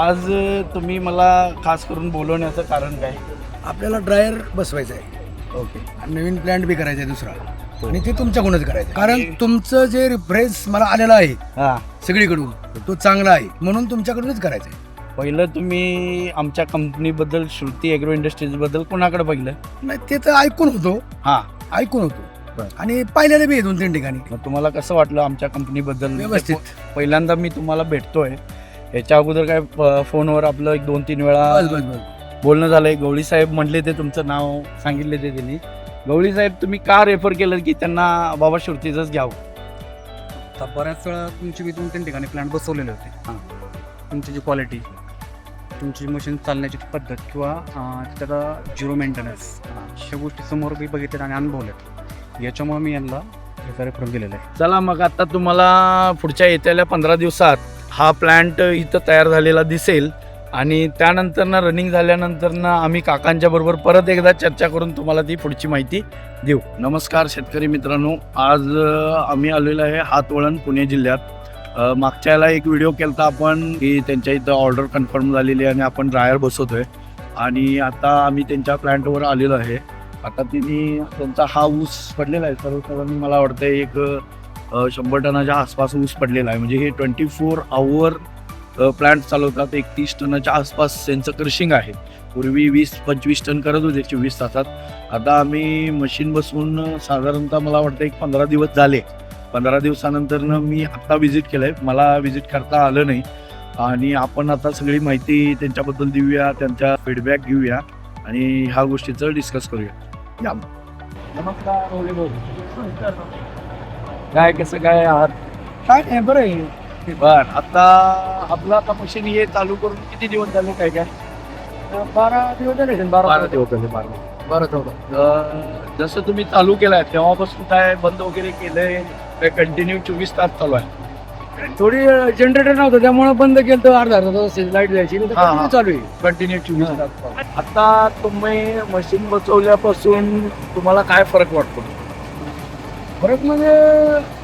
आज तुम्ही मला खास करून बोलवण्याचं कारण काय? आपल्याला ड्रायर बसवायचा आहे. ओके. आणि नवीन प्लॅन्ट बी करायचा आहे दुसरा. आणि ते तुमच्याकडूनच करायचं. कारण तुमचं जे रिफरन्स मला आलेला आहे हां. सगळीकडून तो चांगला आहे. म्हणून तुमच्याकडूनच करायचं आहे. पहिलं तुम्ही आमच्या कंपनीबद्दल श्रुती ॲग्रो इंडस्ट्रीजबद्दल कोणाकडे पाहिलं? नाही ते तर ऐकून होतो. हां. ऐकून होतो. आणि पाहिलेलं बी दोन तीन ठिकाणी. तुम्हाला कसं वाटलं आमच्या कंपनीबद्दल व्यवस्थित. पहिल्यांदा मी तुम्हाला भेटतोय. याच्या अगोदर काय फोनवर आपलं एक दोन तीन वेळा बोलणं झालंय गवळी साहेब म्हणले ते तुमचं नाव सांगितले ते त्यांनी. गवळी साहेब तुम्ही का रेफर केलं की त्यांना बाबा श्रुतीचंच घ्यावं? आता बऱ्याच वेळा तुमची मी दोन तीन ठिकाणी प्लॅन बसवलेले होते. हां. तुमची जी क्वालिटी तुमची मशीन चालण्याची पद्धत किंवा त्याचा झिरो मेंटेनन्स अशा गोष्टी समोर मी बघितल्या आणि अनुभवल्यात. याच्यामुळे मी यांना याचा रेफरन्स दिलेला आहे. चला मग आता तुम्हाला पुढच्या येत्याल्या पंधरा दिवसात हा प्लॅन्ट इथं तयार झालेला दिसेल. आणि त्यानंतर ना रनिंग झाल्यानंतर ना आम्ही काकांच्या बरोबर परत एकदा चर्चा करून तुम्हाला ती पुढची माहिती देऊ. नमस्कार शेतकरी मित्रांनो. आज आम्ही आलेलो आहे हातवळण पुणे जिल्ह्यात. मागच्या याला एक व्हिडिओ केला होता आपण की त्यांच्या इथं ऑर्डर कन्फर्म झालेली आहे आणि आपण ड्रायर बसवतोय. आणि आता आम्ही त्यांच्या प्लॅन्टवर आलेलो आहे. आता तिने त्यांचा हा ऊस पडलेला आहे. सर्वसाधारण मला वाटतं एक शंभर टनाच्या आसपास ऊस पडलेला आहे. म्हणजे हे ट्वेंटी फोर आवर प्लांट चालवतात एक तीस टनाच्या आसपास त्यांचं क्रशिंग आहे. पूर्वी वीस पंचवीस टन करत होते चोवीस तासात. आता आम्ही मशीन बसवून साधारणतः मला वाटतं एक पंधरा दिवस झाले. पंधरा दिवसानंतर मी आत्ता व्हिजिट केलं आहे मला व्हिजिट करता आलं नाही. आणि आपण आता सगळी माहिती त्यांच्याबद्दल देऊया त्यांच्या फीडबॅक घेऊया आणि ह्या गोष्टीचं डिस्कस करूया. या. नमस्कार काय कसं काय आहात काय नाही बरं आहे. बर आता आपलं आता मशीन हे चालू करून किती दिवस झाले काय काय? बारा दिवस झाले बारा दिवस झाले बारा बारा अं, जसं तुम्ही चालू केलाय तेव्हापासून काय बंद वगैरे केलंय? काय कंटिन्यू चोवीस तास चालू आहे? थोडी जनरेटर नव्हतं त्यामुळे बंद केलं तर अर्धा अर्धा तास लाइट जायची. नाही तर हा, हा. continue चालू आहे. कंटिन्यू चोवीस तास चालू. आहे. आता तुम्ही मशीन बसवल्यापासून तुम्हाला काय फरक वाटतो? फरक म्हणजे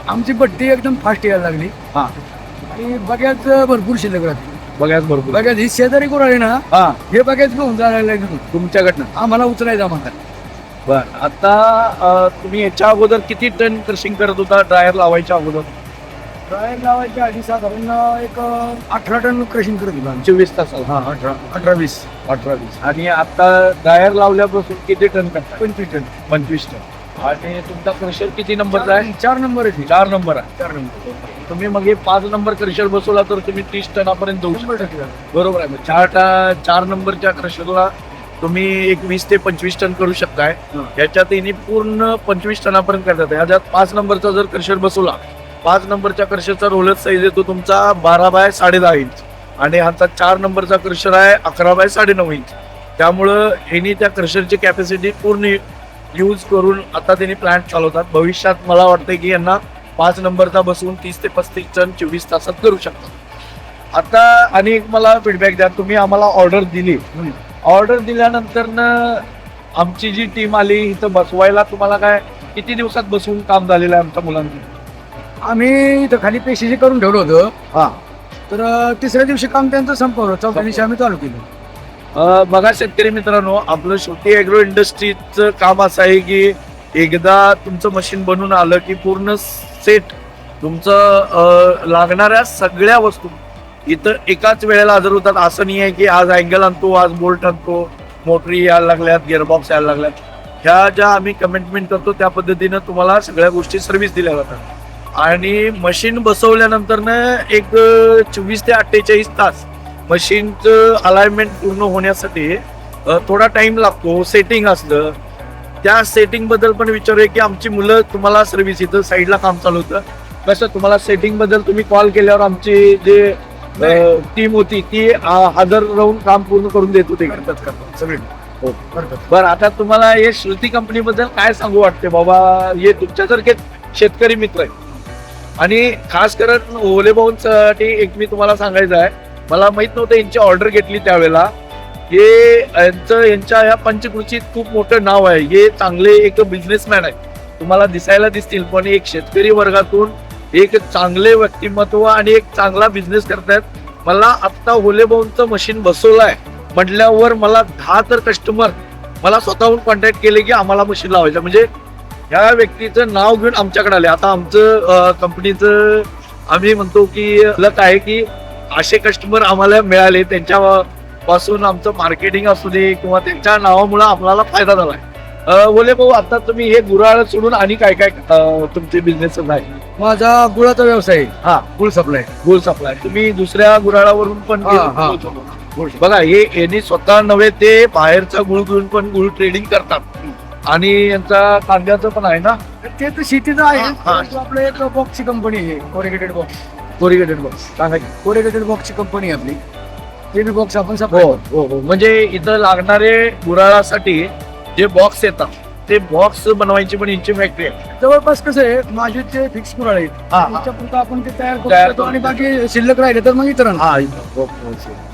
आमची पट्टी एकदम फास्ट यायला लागली. हा. आणि बघ्यात भरपूर शिल्लक राहते बघाच भरपूर. बघ्यात ही शेजारी कोण आहे ना हा. हे बघ्यात घेऊन जायला लागलं तुमच्याकडनं आम्हाला उचलायचं आम्हाला. बर. आता अं, तुम्ही याच्या अगोदर किती टन क्रशिंग करत होता? ड्रायर लावायच्या अगोदर? ड्रायर लावायच्या आधी साधारण एक अठरा टन क्रशिंग करत होतो. चोवीस तासाला. हा अठरा अठरा वीस. अठरा वीस. आणि आता ड्रायर लावल्यापासून किती टन करता? पंचवीस टन. पंचवीस टन. आणि तुमचा क्रशर किती नंबरचा आहे? चार नंबर आहे चार नंबर आहे. चार नंबर तुम्ही मग हे पाच नंबर क्रशर बसवला तर तुम्ही तीस टनापर्यंत जाऊ शकता. बरोबर आहे. मग चार टा चार नंबरच्या क्रशरला तुम्ही एक वीस ते पंचवीस टन करू शकताय. याच्यात इनी पूर्ण पंचवीस टनापर्यंत करतात ह्याच्यात पाच नंबरचा जर क्रशर बसवला पाच नंबरच्या क्रशरचा रोलर साईज येतो तुमचा बारा बाय साडे दहा इंच आणि ह्याचा चार नंबरचा क्रशर आहे अकरा बाय साडे नऊ इंच त्यामुळं ह्यांनी त्या क्रशरची कॅपॅसिटी पूर्ण यूज करून आता त्यांनी प्लांट चालवतात. भविष्यात मला वाटतं की यांना पाच नंबरचा बसवून तीस ते पस्तीस टन चोवीस तासात करू शकतात. आता आणि एक मला फीडबॅक द्या तुम्ही आम्हाला ऑर्डर दिली. ऑर्डर दिल्यानंतर आमची जी टीम आली इथं बसवायला तुम्हाला काय किती दिवसात बसवून काम झालेलं आहे आमच्या मुलांचं? आम्ही इथं खाली पेशीचे करून ठेवलं होतं. हा. तर तिसऱ्या दिवशी काम त्यांचं संपवलं. चौथ्या दिवशी आम्ही चालू केलं बघा शेतकरी मित्रांनो आपलं शेवटी ॲग्रो इंडस्ट्रीचं काम असं आहे की एकदा तुमचं मशीन बनून आलं की पूर्ण सेट तुमचं लागणाऱ्या सगळ्या वस्तू इथं एकाच वेळेला हजर होतात. असं नाही आहे की आज अँगल आणतो आज बोल्ट आणतो मोटरी यायला लागल्यात गिअरबॉक्स यायला लागल्यात. ह्या ज्या आम्ही कमिटमेंट करतो त्या पद्धतीनं तुम्हाला सगळ्या गोष्टी सर्व्हिस दिल्या जातात. आणि मशीन बसवल्यानंतर एक चोवीस ते अठ्ठेचाळीस तास मशीनचं अलाइनमेंट पूर्ण होण्यासाठी थोडा टाइम लागतो सेटिंग असतं. त्या सेटिंगबद्दल पण विचारूया की आमची मुलं तुम्हाला सर्व्हिस इथं साईडला काम चालू होतं कसं तुम्हाला सेटिंगबद्दल तुम्ही कॉल केल्यावर आमची जे टीम होती ती हजर राहून काम पूर्ण करून देत होते. सगळे. हो. बरं आता तुम्हाला हे श्रुती कंपनी बद्दल काय सांगू वाटते बाबा हे तुमच्यासारखे शेतकरी मित्र आहे आणि खास करून ओले भाऊंसाठी एक मी तुम्हाला सांगायचं आहे. मला माहीत नव्हतं यांची ऑर्डर घेतली त्यावेळेला. हे यांचं यांच्या या पंचकृषीत खूप मोठं नाव आहे. हे चांगले एक बिझनेसमॅन आहे. तुम्हाला दिसायला दिसतील पण एक शेतकरी वर्गातून एक चांगले व्यक्तिमत्व आणि एक चांगला बिझनेस करतायत. मला आत्ता होलेबाऊंचं मशीन बसवलं आहे म्हटल्यावर मला दहा तर कस्टमर मला स्वतःहून कॉन्टॅक्ट केले की आम्हाला मशीन लावायचं. म्हणजे ह्या व्यक्तीचं नाव घेऊन आमच्याकडे आले. आता आमचं कंपनीचं आम्ही म्हणतो की लक आहे की असे कस्टमर आम्हाला मिळाले. त्यांच्या पासून आमचं मार्केटिंग असू दे किंवा त्यांच्या नावामुळे आपल्याला फायदा झालाय अं, बोले भाऊ आता तुम्ही हे गुराळ सोडून आणि काय काय तुमचे बिझनेस आहे माझा गुळाचा व्यवसाय. हा. गुळ सप्लाय गुळ सप्लाय तुम्ही दुसऱ्या गुराळावरून पण बघा हे यांनी स्वतः नव्हे ते बाहेरचा गुळ घेऊन पण गुळ ट्रेडिंग करतात. आणि यांचा कांद्याचं पण आहे ना? ते तर शेतीचं आहे. आपलं एक बॉक्सची कंपनी आहे कोरिगेटेड बॉक्स कोरिगेटेड बॉक्स सांगा की. कोरिगेटेड बॉक्सची कंपनी आपली. ते बी बॉक्स आपण हो सप्लाय हो हो. म्हणजे इथं लागणारे गुराळासाठी जे बॉक्स येतात ते बॉक्स बनवायची पण यांची फॅक्टरी आहे. जवळपास कसं आहे माझे जे फिक्स कुराळ आहेत हा, हा. आपण ते तयार तयार शकतो आणि करून बाकी शिल्लक राहिले तर मग इतरांना. हो.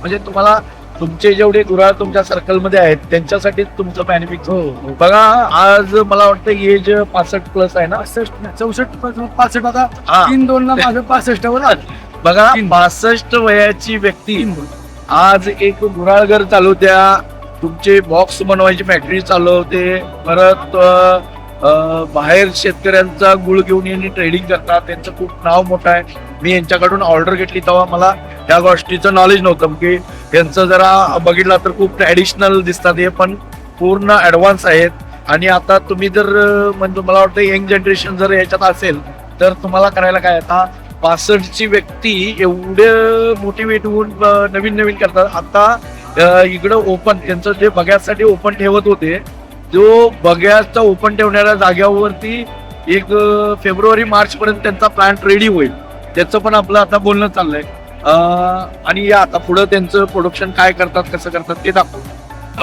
म्हणजे तुम्हाला तुमचे जेवढे गुराळ तुमच्या सर्कलमध्ये आहेत त्यांच्यासाठी तुमचं मॅन्युफॅक्चर हो हो. बघा आज मला वाटतं एज पासष्ट प्लस आहे ना? पासष्ट चौसष्ट पासष्ट आता. हा. तीन दोन ला माझं पासष्ट वर आलं. बघा तीन. पासष्ट वयाची व्यक्ती. तीन दोन. आज एक गुराळघर चालवत्या. तुमचे बॉक्स बनवायची फॅक्टरी चालवते. परत अ, अ, बाहेर शेतकऱ्यांचा गुळ घेऊन यांनी ट्रेडिंग करतात. त्यांचं खूप नाव मोठं आहे. मी यांच्याकडून ऑर्डर घेतली तेव्हा मला या गोष्टीचं नॉलेज नव्हतं. की यांचं जरा बघितलं तर खूप ट्रॅडिशनल दिसतात हे पण पूर्ण ॲडव्हान्स आहेत. आणि आता तुम्ही जर म्हणजे मला वाटतं यंग जनरेशन जर याच्यात असेल तर तुम्हाला करायला काय? आता पासष्टची व्यक्ती एवढे मोटिवेट होऊन नवीन नवीन करतात. आता इकडं ओपन त्यांचं जे बघ्यासाठी ओपन ठेवत होते जो बघ्याचा ओपन ठेवणाऱ्या जाग्यावरती एक फेब्रुवारी मार्च पर्यंत त्यांचा प्लांट रेडी होईल. त्याचं पण आपलं आता बोलणं चाललंय. आणि या आता पुढं त्यांचं प्रोडक्शन काय करतात कसं करतात ते दाखवू.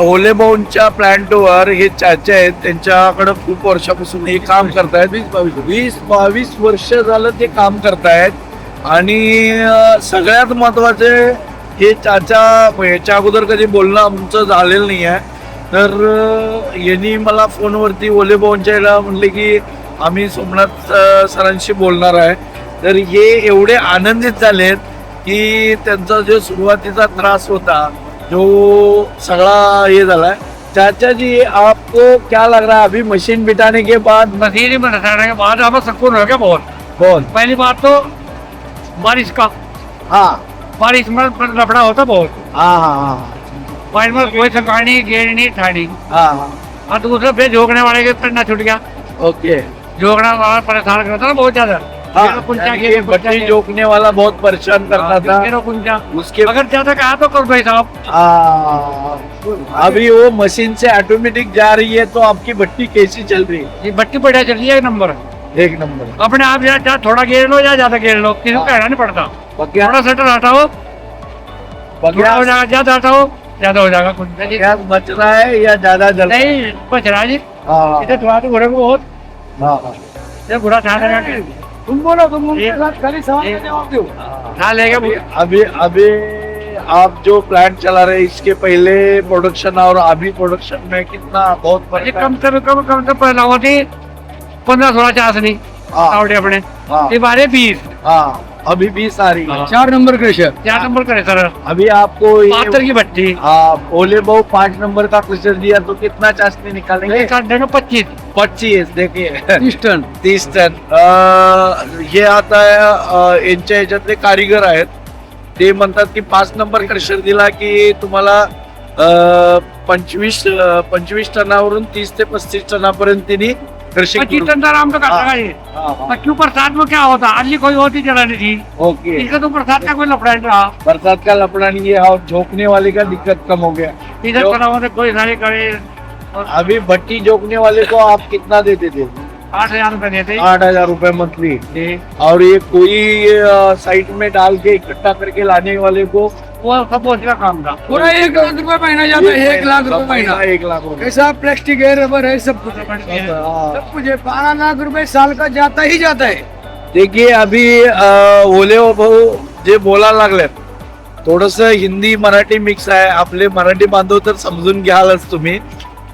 ओलेबाऊनच्या प्लांटवर हे चाचे आहेत त्यांच्याकडे खूप वर्षापासून हे काम करतायत. वीस बावीस वीस बावीस वर्ष झालं ते काम करतायत. आणि सगळ्यात महत्त्वाचे हे चाचा याच्या अगोदर कधी बोलणं आमचं झालेलं नाही आहे तर यांनी मला फोनवरती ओलेबाऊनच्या याला म्हणले की आम्ही सोमनाथ सरांशी बोलणार आहे. तर हे एवढे आनंदित झालेत की त्यांचा जो सुरुवातीचा त्रास होता जो सगळा ये झाला चाचा जी आपको क्या लग रहा है अभी मशीन बिठाने के बाद? मशीन में रसाने के बाद हमें सुकून हो गया बहुत। कौन पहली बात तो बारिश का। हाँ। बारिश में लफड़ा होता बहुत। हाँ हाँ हाँ बारिश में कोई थकानी गेड़नी ठानी। हाँ हाँ। और दूसरे पे झोंकने वाले के पन्ना छूट गया। ओके। झोंकने वाला परेशान करता ना बहुत ज्यादा। हाँ। घेरो घेरो बट्टी घेरो- जोकने वाला बहुत परेशान करता था। घेरो उसके अगर ज़्यादा कहा तो कर भाई साहब। हाँ, अभी वो मशीन से ऑटोमेटिक जा रही है तो आपकी भट्टी कैसी चल रही है? ये बट्टी बढ़िया चल रही है एक नंबर। एक नंबर। अपने आप या थोड़ा घेर लो या ज़्यादा घेर लो किसी को कहना नहीं पड़ता। थोड़ा सेटर हटाओ। बग्या हो जाएगा ज़्यादा हटाओ ज़्यादा हो जाएगा गैस बच रहा है या ज़्यादा जल नहीं बच रहा जी। हाँ। इधर थोड़ा तो घोड़े को बहुत। हाँ। हाँ लगा के तुम बोलो तुम उनके एक- साथ खाली सवाल का जवाब दो। ठा लेगा अभी अभी अभी आप जो प्लांट चला रहे हैं इसके पहले प्रोडक्शन और अभी प्रोडक्शन में कितना बहुत है? कम से कम कम से पहला होती पंद्रह सोलह चासनी हाँ, आवड़े अपने। हाँ, ये बारे बीस। हाँ, अभी बीस आ रही है। चार नंबर क्रेशर चार नंबर करे सर। अभी आपको ये की भट्टी। ओले बहु पांच नंबर का क्वेश्चन दिया तो कितना चाशनी निकालेंगे? पच्चीस। पच्चीस देखिए। तीस टन। तीस टन। हे आता यांच्या ह्याच्यातले कारिगर आहेत. ते म्हणतात की पाच नंबर क्रशर दिला की तुम्हाला पंचवीस पंचवीस टनावरून तीस ते पस्तीस टनापर्यंत त्यांनी क्रशिंग पच्चीस टन का आराम तो कर हाँ। लगा ये बरसात में क्या होता? अली कोई होती चलानी थी। ओके। इसका तो प्रसाद का कोई लपड़ा नहीं रहा। प्रसाद का लपड़ा नहीं है और झोंकने वाले का दिक्कत कम हो गया। इधर था कोई सारे करे। अभी भट्टी झोंकने वाले को आप कितना देते थे? आठ हजार रुपए देते. आठ हजार रुपए मंथली। और ये कोई साइट में डाल के इकट्ठा करके लाने वाले को वो सब उसका काम था। पूरा एक लाख रुपए महीना जाता है एक लाख रुपए महीना। एक लाख रुपए ऐसा प्लास्टिक है रबर है सब कुछ। हाँ। सब कुछ है बारह लाख रुपए साल का जाता ही जाता है। देखिए अभी ओले भाऊ जे बोलायला लागलेत थोडस हिंदी मराठी मिक्स आहे. आपले मराठी बांधव तर समजून घ्यालच तुम्ही.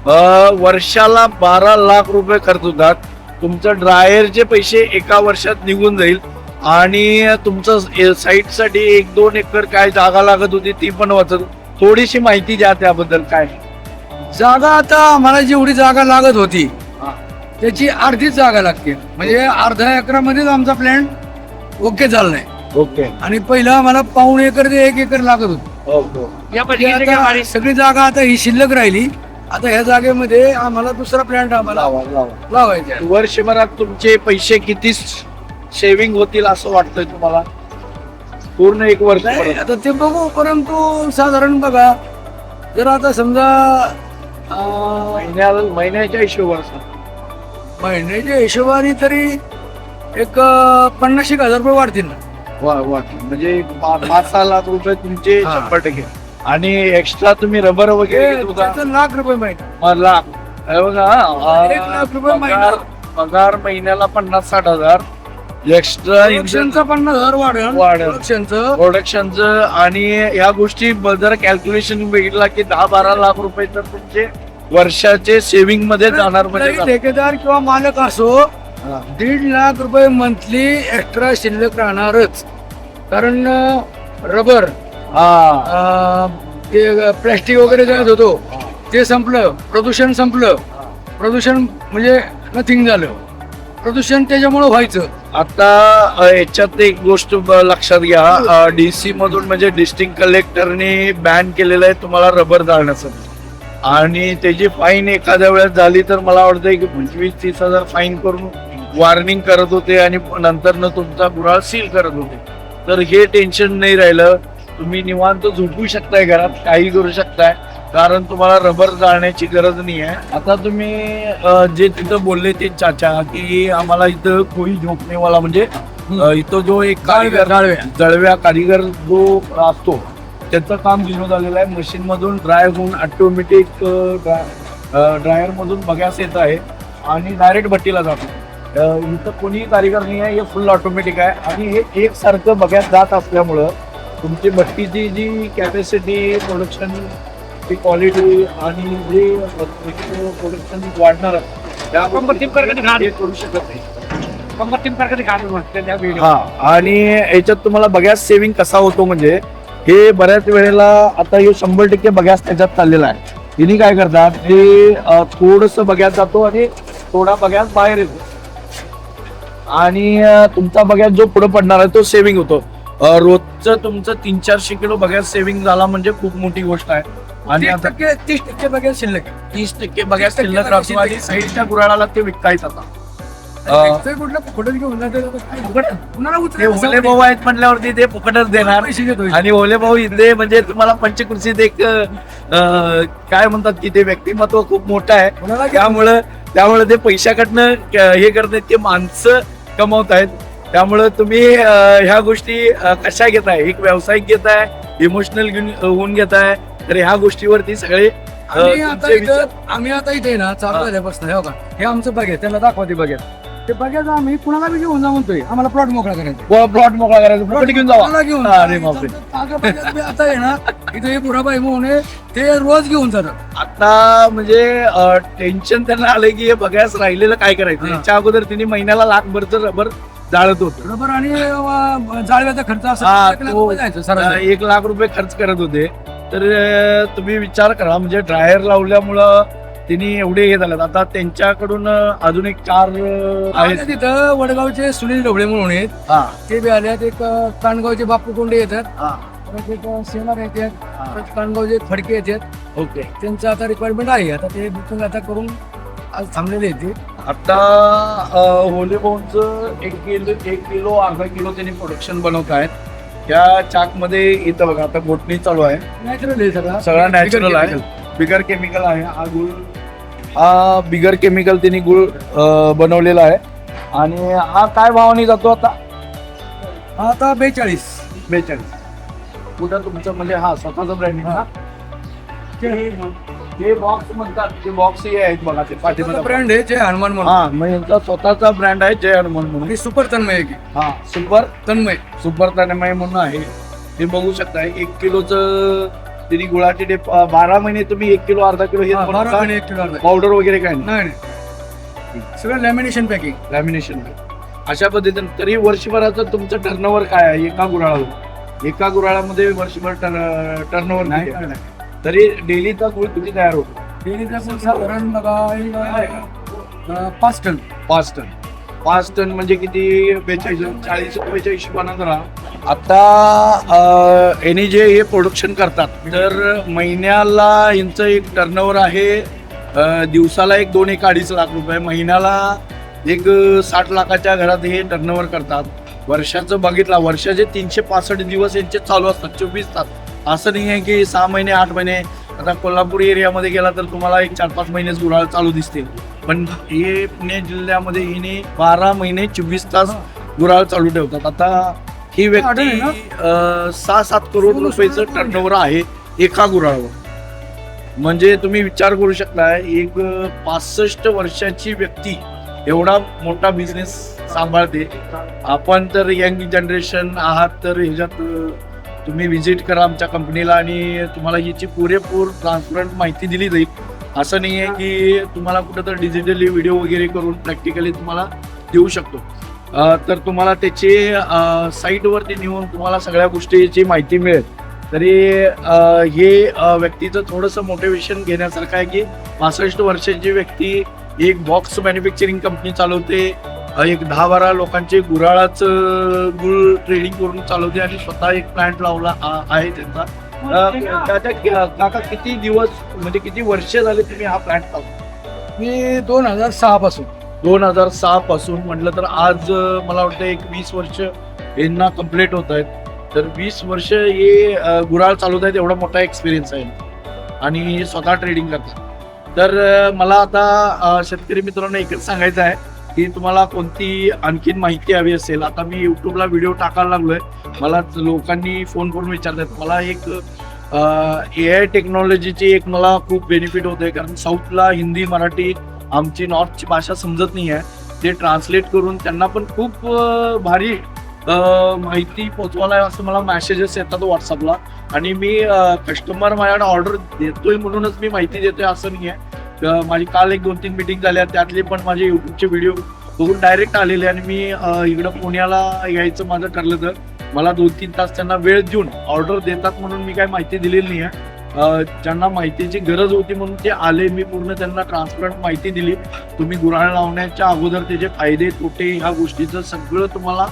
अ, वर्षाला बारा लाख रुपये खर्च होतात. तुमचं ड्रायरचे पैसे एका वर्षात निघून जाईल. आणि तुमचं साईटसाठी एक दोन एकर काय जागा लागत होती ती पण वाचत थोडीशी माहिती द्या त्याबद्दल काय? जागा आता आम्हाला जेवढी जागा लागत होती हा. त्याची अर्धीच जागा लागते. म्हणजे अर्ध्या एकरामध्येच आमचा प्लॅन ओके झालाय ओके. आणि पहिलं आम्हाला पाऊण एकर ते एक एकर लागत होती. काय आता वाढी? सगळी जागा आता ही शिल्लक राहिली. आता ह्या जागेमध्ये आम्हाला दुसरा प्लॅन आम्हाला लावा लावा. लावायचा आहे. वर्षभरात तुमचे पैसे किती सेव्हिंग होतील असं वाटतंय तुम्हाला? पूर्ण एक वर्ष नाही, आता ते बघू परंतु साधारण बघा. जर आता समजा अं, महिन्याला महिन्याच्या हिशोबावर महिन्याच्या हिशोबाने तरी एक अं, पन्नास एक हजार रुपये वाढतील ना. वा वा म्हणजे पा- पाच सहा लाख रुपये तुमचे हा. शंभर टक्के. आणि एक्स्ट्रा तुम्ही रबर वगैरे घेत होता त्याचं लाख रुपये माहिती मग लाख. हे बघा लाख रुपये महिना. पगार पगार महिन्याला पन्नास साठ हजार. एक्स्ट्रा प्रोडक्शनचं पन्नास हजार वाढेल. वाढेल. प्रोडक्शनचं प्रोडक्शनचं आणि या गोष्टी ब- जर कॅल्क्युलेशन बघितला की दहा बारा लाख रुपये तर तुमचे वर्षाचे सेव्हिंगमध्ये जाणार म्हणजे कुठलाही ठेकेदार किंवा मालक असो हा. दीड लाख रुपये मंथली एक्स्ट्रा शिल्लक राहणारच. कारण रबर हा. ते प्लॅस्टिक वगैरे देत होतो ते संपलं. प्रदूषण संपलं. प्रदूषण म्हणजे नथिंग झालं. प्रदूषण त्याच्यामुळं व्हायचं. आता अ, याच्यात एक गोष्ट ब- लक्षात घ्या. डीसी मधून म्हणजे डिस्ट्रिक्ट कलेक्टरने बॅन केलेलं आहे तुम्हाला रबर जाळण्यासाठी आणि त्याची फाईन एखाद्या वेळेस झाली तर मला वाटतं की पंचवीस तीस हजार फाईन करून वॉर्निंग करत होते आणि नंतर न तुमचा गुराळ सील करत होते. तर हे टेन्शन नाही राहिलं. तुम्ही निवांत झोपू शकताय घरात काही करू शकताय. कारण तुम्हाला रबर जाळण्याची गरज नाही आहे आता तुम्ही जे तिथं बोलले ते चाचा की आम्हाला इथं कोळी झोपणेवाला म्हणजे इथं जो एक कारीगर जाळव्या. जळव्या कारीगर जो असतो त्याचं काम झिरो झालेलं आहे. मशीन मधून ड्राय होऊन ऑटोमॅटिक ड्रायर मधून बघ्यास येत आहे आणि डायरेक्ट भट्टीला जातो. इथं कोणीही कारीगर नाही आहे हे फुल ऑटोमॅटिक आहे. आणि हे एकसारखं बघ्यास जात असल्यामुळं तुमची भट्टीची जी कॅपॅसिटी प्रोडक्शन ची क्वालिटी आणि जे प्रोडक्शन वाढणार आहे, करू शकत नाही. हा आणि याच्यात तुम्हाला बघ्यास सेव्हिंग कसा होतो म्हणजे हे बऱ्याच वेळेला आता हे शंभर टक्के बघ्यास त्याच्यात चाललेला आहे. तिने काय करतात ते थोडस बघ्यास जातो आणि थोडा बघ्यास बाहेर येतो. आणि तुमचा बघ्यास जो पुढे पडणार आहे तो सेव्हिंग होतो. रोजचं तुमचं तीन चारशे किलो बघ्यास सेव्हिंग झाला म्हणजे खूप मोठी गोष्ट आहे. आणि तीस आता टक्के तीस टक्के बघा शिल्लक. तीस टक्के 30% शिल्लक राहतो आणि साईडच्या गुराळाला ते विकतायत आता? ओले भाऊ आहेत म्हटल्यावरती ते फुकटच देणार. आणि ओले भाऊ इथले म्हणजे तुम्हाला पंचकृषीत एक काय म्हणतात की ते व्यक्तिमत्व खूप मोठं आहे? त्यामुळं त्यामुळे ते पैशाकडनं हे करतात ते माणसं कमवत आहेत त्यामुळं तुम्ही ह्या गोष्टी कशा घेताय? एक व्यावसायिक घेताय इमोशनल घेऊन होऊन घेताय तर ह्या गोष्टीवरती सगळे आता इथं आम्ही आता इथे ना चालू. झाल्यापासून हे बघा हे आमचं बघेत त्याला दाखवा ते बघेत ते बघेत आम्ही कुणाला बी घेऊन जा म्हणतोय आम्हाला प्लॉट मोकळा करायचा प्लॉट मोकळा करायचा फुकट घेऊन जावा? घेऊन? अरे बापरे. आता आहे ना इथे हे बुढाबाई म्हणून ते रोज घेऊन जातात. आता म्हणजे टेन्शन त्यांना आलंय की हे बघायच राहिलेलं काय करायचं? हा. याच्या अगोदर त्यांनी महिन्याला लाखभरचं रबर जाळत होतं. रबर आणि अं, जाळव्याचा खर्च असं हा, एक लाख तो- रुपये जायचं सरासरी. एक लाख रुपये खर्च करत होते. तर अं, तुम्ही विचार करा म्हणजे ड्रायर लावल्यामुळं त्यांनी एवढे हे झालेत. आता त्यांच्याकडून अं, अजून एक चार अं, आहेत. तिथं वडगावचे सुनील ढोबळे म्हणून आहेत. हा, ते बी आल्यात. एक अं, काणगावचे बापू कोंडे येतात. हा, परत एक अं, सेनार येतात हा. परत काणगावचे फडके येतात. ओके. त्यांचं आता रिक्वायरमेंट आहे. आता ते बुकिंग आता करून थांबलेले आहेत ते. आता होले बोनचं एक किलो एक किलो अर्धा किलो त्यांनी प्रोडक्शन बनवत आहेत. या चाकमध्ये इथं बघा आता गोटणी चालू आहे. नॅचरल आहे सगळा. सगळा नॅचरल आहे. बिगर केमिकल आहे. हा गुळ हा बिगर केमिकल त्यांनी गुळ बनवलेला आहे. आणि हा काय भावाने जातो आता? हा आता बेचाळीस. बेचाळीस. कुठं तुमचं म्हणजे हा स्वतःचं ब्रँडिंग ना? हे बॉक्स म्हणतात ते बॉक्स हे आहेत बघा ते पाठीमध्ये ब्रँड आहे जय हनुमान म्हणून. हा मग यांचा स्वतःचा ब्रँड आहे जय हनुमान म्हणून. आणि सुपर तन्मय आहे की. हा सुपर तन्मय. सुपर तन्मय म्हणून आहे. ते बघू शकता एक किलोचं त्यांनी गुळाचे ते बारा महिने तुम्ही एक किलो अर्धा किलो हे हा, बारा महिने एक किलो अर्धा. पावडर वगैरे काय नाही? नाही नाही. सगळं लॅमिनेशन पॅकिंग लॅमिनेशन अशा पद्धतीने तरी वर्षभराचं तुमचं टर्नओव्हर काय आहे? एका गुराळावर. एका गुराळामध्ये वर्षभर टर्नओव्हर नाही. तरी डेलीचा गुळ किती तयार होतो. डेलीचा पण साधारण बघा एक आहे का, अं, पाच टन. पाच टन. पाच टन म्हणजे किती? बेचाळीस चाळीस रुपयाच्या हिशोबानं करा आता यांनी जे हे प्रोडक्शन करतात तर महिन्याला यांचं एक टर्नओव्हर आहे अं, दिवसाला एक दोन एक अडीच लाख रुपये. महिन्याला एक अं, साठ लाखाच्या घरात हे टर्नओव्हर करतात. वर्षाचं बघितला वर्षाचे तीनशे पासष्ट दिवस यांचे चालू असतात चोवीस तास. असं नाही आहे की सहा महिने आठ महिने. आता कोल्हापूर एरियामध्ये गेला तर तुम्हाला एक चार पाच महिनेच गुराळ चालू दिसतील. पण हे पुणे जिल्ह्यामध्ये हिने बारा महिने चोवीस तास गुराळ चालू ठेवतात. आता ही व्यक्ती सहा सात करोड रुपयाचं टर्नओव्हर आहे एका गुराळावर. म्हणजे तुम्ही विचार करू शकता एक पासष्ट वर्षाची व्यक्ती एवढा मोठा बिझनेस सांभाळते. आपण तर यंग जनरेशन आहात तर ह्याच्यात तुम्ही व्हिजिट करा आमच्या कंपनीला आणि तुम्हाला याची पुरेपूर ट्रान्सपरंट माहिती दिली जाईल. असं नाही आहे की तुम्हाला कुठं तर डिजिटली व्हिडिओ वगैरे करून प्रॅक्टिकली तुम्हाला देऊ शकतो. तर तुम्हाला त्याचे साईटवरती नेऊन तुम्हाला सगळ्या गोष्टीची माहिती मिळेल. तरी हे व्यक्तीचं थोडंसं मोटिवेशन घेण्यासारखं आहे की पासष्ट वर्षाची व्यक्ती एक बॉक्स मॅन्युफॅक्चरिंग कंपनी चालवते एक दहा बारा लोकांचे गुराळाचं गुळ ट्रेडिंग करून चालवते आणि स्वतः एक प्लांट लावला आहे त्यांचा. काका किती दिवस म्हणजे किती वर्ष झाले तुम्ही हा प्लांट चालवता मी दोन हजार सहा पासून. दोन हजार सहा पासून म्हटलं तर आज मला वाटतं एक वीस वर्ष यांना कंप्लीट होत आहेत. तर वीस वर्ष हे गुराळ चालवत आहेत एवढा मोठा एक्सपिरियन्स आहे. आणि स्वतः ट्रेडिंग करतात. तर मला आता शेतकरी मित्रांनो एकच सांगायचं आहे. की तुम्हाला कोणती आणखीन माहिती हवी असेल. आता मी युट्यूबला व्हिडिओ टाकायला लागलोय. मला लोकांनी फोन करून विचारतात मला एक ए आय टेक्नॉलॉजीची एक मला खूप बेनिफिट होते कारण साऊथला हिंदी मराठी आमची नॉर्थची भाषा समजत नाही आहे ते ट्रान्सलेट करून त्यांना पण खूप भारी माहिती पोचवायला असं मला मॅसेजेस येतात व्हॉट्सअपला आणि मी कस्टमर माझ्याकडे ऑर्डर देतोय म्हणूनच मी माहिती देतोय असं नाही आहे माझी काल एक दोन तीन मिटिंग झाल्या त्यातले पण माझे युट्यूबचे व्हिडिओ बघून डायरेक्ट आलेले आणि मी इकडं पुण्याला यायचं माझं ठरलं तर मला दोन तीन तास त्यांना वेळ देऊन ऑर्डर देतात म्हणून मी काय माहिती दिलेली नाही आहे ज्यांना माहितीची गरज होती म्हणून ते आले मी पूर्ण त्यांना ट्रान्सपरंट माहिती दिली. तुम्ही गुराळ लावण्याच्या अगोदर त्याचे फायदे तोटे ह्या गोष्टीचं सगळं तुम्हाला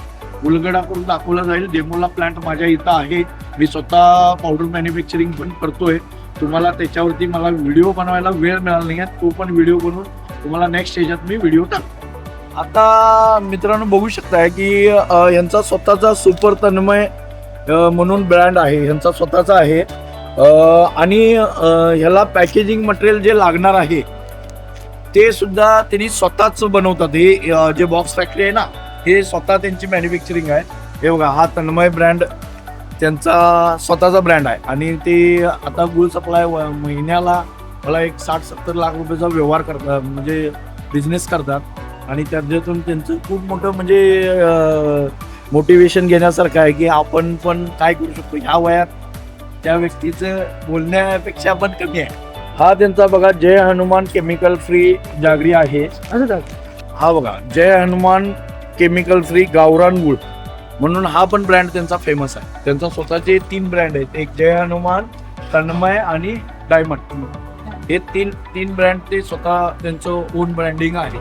उलगडा करून दाखवला जाईल. डेमोला प्लांट माझ्या इथं आहे. मी स्वतः पावडर मॅन्युफॅक्चरिंग पण करतोय. तुम्हाला त्याच्यावरती मला व्हिडिओ बनवायला वेळ मिळाला नाही आहे. तो पण व्हिडिओ बनवून तुम्हाला नेक्स्ट याच्यात मी व्हिडिओ टाकतो आता मित्रांनो बघू शकताय की अ, यांचा स्वतःचा सुपर तन्मय अ, म्हणून ब्रँड आहे. ह्यांचा स्वतःचा आहे. अ, आणि अ, ह्याला पॅकेजिंग मटेरियल जे लागणार आहे ते सुद्धा त्यांनी स्वतःच बनवतात. हे अ, जे बॉक्स फॅक्टरी आहे ना हे स्वतः त्यांची मॅन्युफॅक्चरिंग आहे. हे बघा हा तन्मय ब्रँड त्यांचा स्वतःचा ब्रँड आहे. आणि ते आता गुळ सप्लाय महिन्याला मला एक साठ सत्तर लाख रुपयाचा व्यवहार करतात म्हणजे बिझनेस करतात. आणि त्याच्यातून त्यांचं खूप मोठं म्हणजे मोटिवेशन घेण्यासारखं आहे की आपण पण काय करू शकतो. ह्या वयात त्या व्यक्तीचं बोलण्यापेक्षा पण कमी आहे. हा त्यांचा बघा Jai Hanuman chemical free jaggery आहे. हा बघा जय हनुमान केमिकल फ्री गावरान गुळ. म्हणून हा पण ब्रँड त्यांचा फेमस आहे. त्यांचा स्वतःचे तीन ब्रँड आहेत. एक जय हनुमान तन्मय आणि डायमंड हे तीन तीन ब्रँड ते स्वतः त्यांचं ओन ब्रँडिंग आहे.